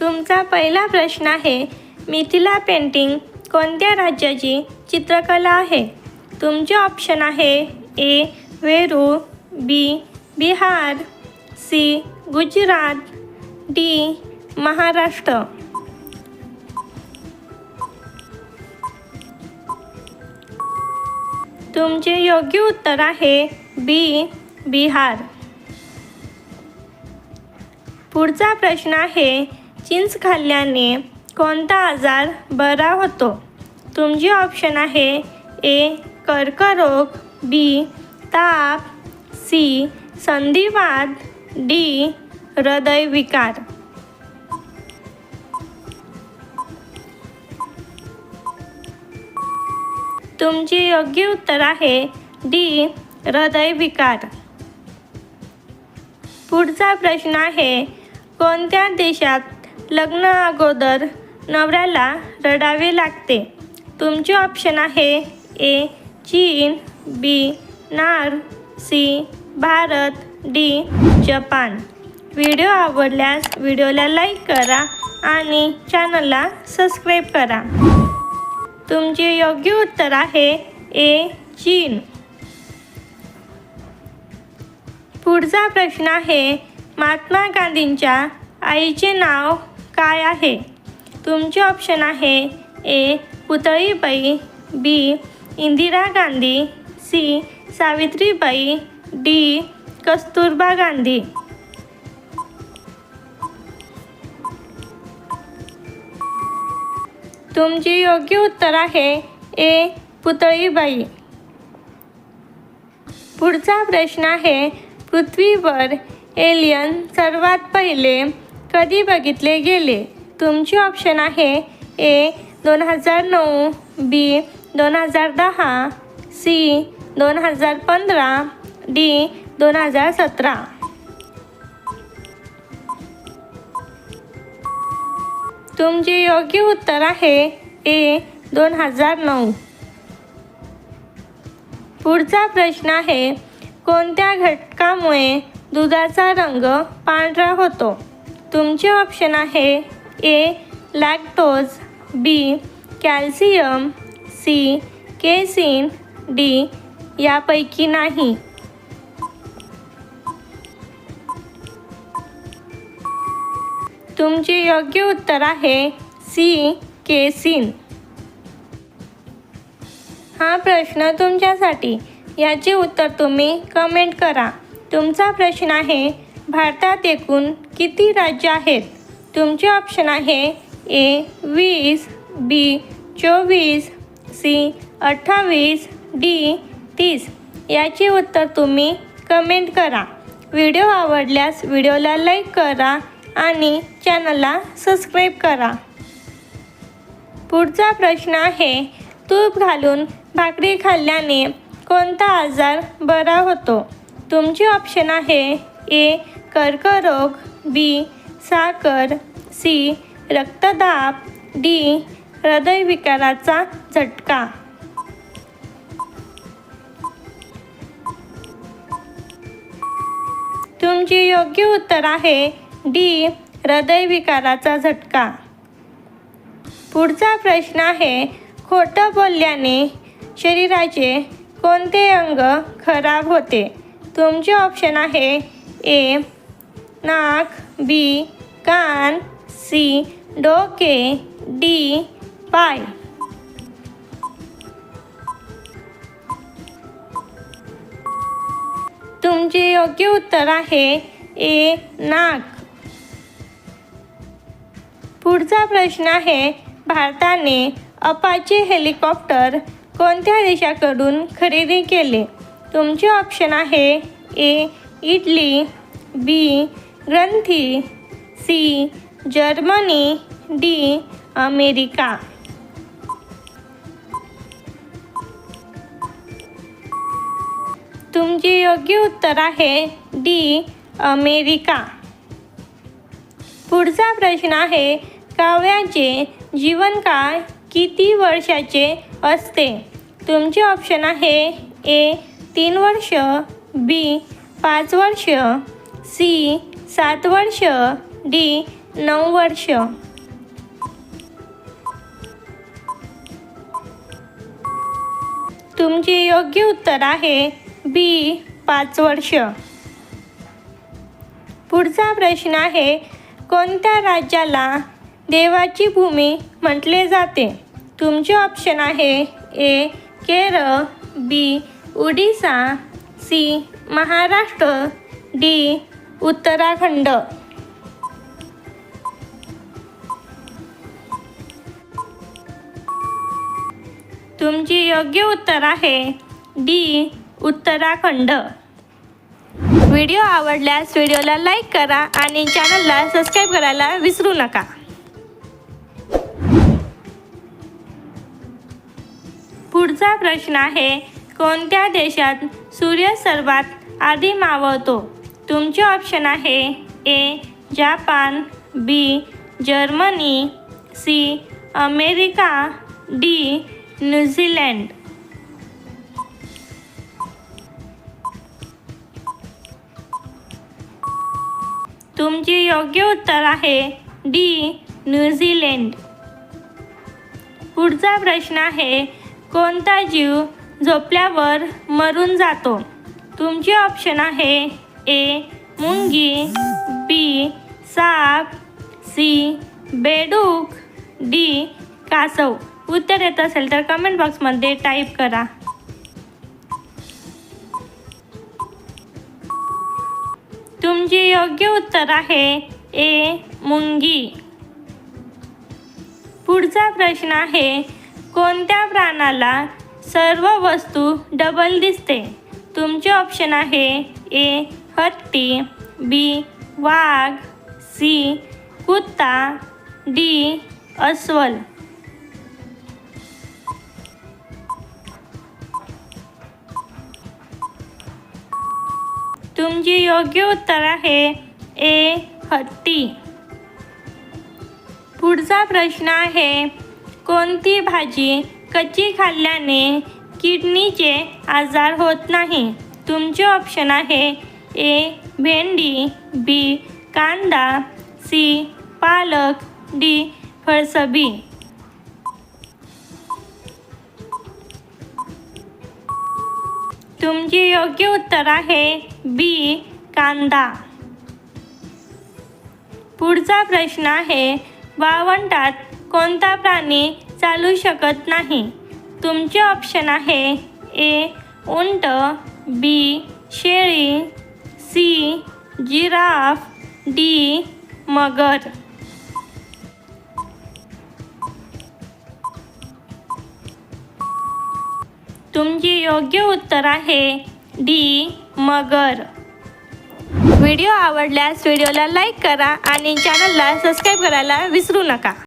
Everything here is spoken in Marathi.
तुमचा पहिला प्रश्न आहे मिथिला पेंटिंग कोणत्या राज्याची चित्रकला आहे? तुमचे ऑप्शन आहे A वेरू B Bihar C Gujarat D Maharashtra. तुमचे योग्य उत्तर आहे बी बिहार. पुढचा प्रश्न आहे चिंच खाल्ल्याने कोणता आजार बरा होतो? तुमची ऑप्शन आहे ए कर्करोग बी ताप सी संधिवाद डी हृदयविकार. तुमचे योग्य उत्तर आहे डी हृदयविकार. पुढचा प्रश्न आहे कोणत्या देशात लग्न अगोदर नवऱ्याला रडावे लागते. तुमचे ऑप्शन आहे ए चीन बी नार C Bharat D Japan. Video आवडल्यास व्हिडिओला लाईक करा आणि चॅनलला सबस्क्राईब करा. तुमचे योग्य उत्तर आहे ए चीन. पुढचा प्रश्न आहे महात्मा गांधींच्या आईचे नाव काय आहे? तुमचे ऑप्शन आहे A Putlibai B Indira Gandhi C Savitribai D Kasturba Gandhi. तुमचे योग्य उत्तर आहे ए पुतळीबाई. पुढचा प्रश्न आहे पृथ्वीवर एलियन सर्वात पहिले कधी बघितले गेले? तुमचे ऑप्शन आहे ए दोन हजार नऊ बी दोन हजार दहा सी दोन हजार पंधरा डी दोन हजार सतरा. तुमचे योग्य उत्तर आहे ए दोन हजार नऊ. पुढचा प्रश्न आहे कोणत्या घटकामुळे दुधाचा रंग पांढरा होतो? तुमचे ऑप्शन आहे A lactose B calcium C casein D यापैकी नाही. तुमचे योग्य उत्तर आहे सी केसिन हा प्रश्न तुमच्यासाठी याचे उत्तर तुम्ही कमेंट करा. तुमचा प्रश्न आहे भारतात एकूण किती राज्य आहेत? तुमचे ऑप्शन आहे ए वीस बी चोवीस सी अठ्ठावीस डी तीस. याचे उत्तर तुम्ही कमेंट करा. व्हिडिओ आवडल्यास व्हिडिओला लाईक करा आणि चॅनलला सबस्क्राईब करा. पुढचा प्रश्न आहे तूप घालून भाकरी खाल्ल्याने कोणता आजार बरा होतो? तुमचे ऑप्शन आहे ए कर्करोग बी साखर सी रक्तदाब डी हृदयविकाराचा झटका. तुमचे योग्य उत्तर आहे डी हृदयविकाराचा झटका. पुढचा प्रश्न आहे खोटं बोलल्याने शरीराचे कोणते अंग खराब होते? तुमचे ऑप्शन आहे ए नाक बी कान सी डोके डी पाय. तुमचे योग्य उत्तर आहे ए नाक. पुढचा प्रश्न आहे भारताने अपाचे हेलिकॉप्टर कोणत्या देशाकडून खरेदी केले? तुमचे ऑप्शन आहे ए इटली बी ग्रंथी सी. Germany D. अमेरिका. तुमचे योग्य उत्तर आहे डी. अमेरिका. पुढचा प्रश्न आहे काव्याचे जीवनकाळ किती वर्षाचे असते? तुमचे ऑप्शन आहे ए तीन वर्ष बी पाच वर्ष सी सात वर्ष. डी नऊ वर्ष. तुमचे योग्य उत्तर आहे. बी पाच वर्ष. पुढचा प्रश्न आहे कोणत्या राज्याला देवाची भूमी म्हटले जाते? तुमचे ऑप्शन आहे A Kerala B Odisha C Maharashtra D Uttarakhand. तुमची योग्य उत्तर आहे. डी उत्तराखंड. व्हिडिओ आवडल्यास व्हिडिओला लाईक करा आणि चॅनलला सबस्क्राईब करायला विसरू नका. पुढचा प्रश्न आहे कोणत्या देशात सूर्य सर्वात आधी मावळतो? तुमचे ऑप्शन आहे A Japan B Germany C America D New Zealand तुमचे योग्य उत्तर आहे डी न्यूझीलँड पुढचा प्रश्न आहे कोणता जीव झोपल्यावर मरून जातो? तुमचे ऑप्शन आहे ए मुंगी बी साप सी बेडूक डी कासव. उत्तर येत असेल तर कमेंट बॉक्समध्ये टाईप करा. तुमचे योग्य उत्तर आहे ए मुंगी. पुढचा प्रश्न आहे कोणत्या प्राणाला सर्व वस्तू डबल दिसते? तुमचे ऑप्शन आहे ए हत्ती बी वाघ सी कुत्ता डी अस्वल. तुमची योग्य उत्तर आहे ए हत्ती. पुढचा प्रश्न आहे कोणती भाजी कच्ची खाल्ल्याने किडनीचे आजार होत नाही? तुमचे ऑप्शन आहे ए भेंडी बी कांदा सी पालक डी फळसबी. तुमचे योग्य उत्तर आहे बी कांदा. पुढचा प्रश्न आहे वाळवंटात कोणता प्राणी चालू शकत नाही? तुमचे ऑप्शन आहे ए उंट बी शेळी सी जिराफ डी मगर. तुमचे योग्य उत्तर आहे डी मगर. व्हिडिओ आवडल्यास व्हिडिओला लाईक करा आणि चॅनलला सबस्क्राईब करायला विसरू नका.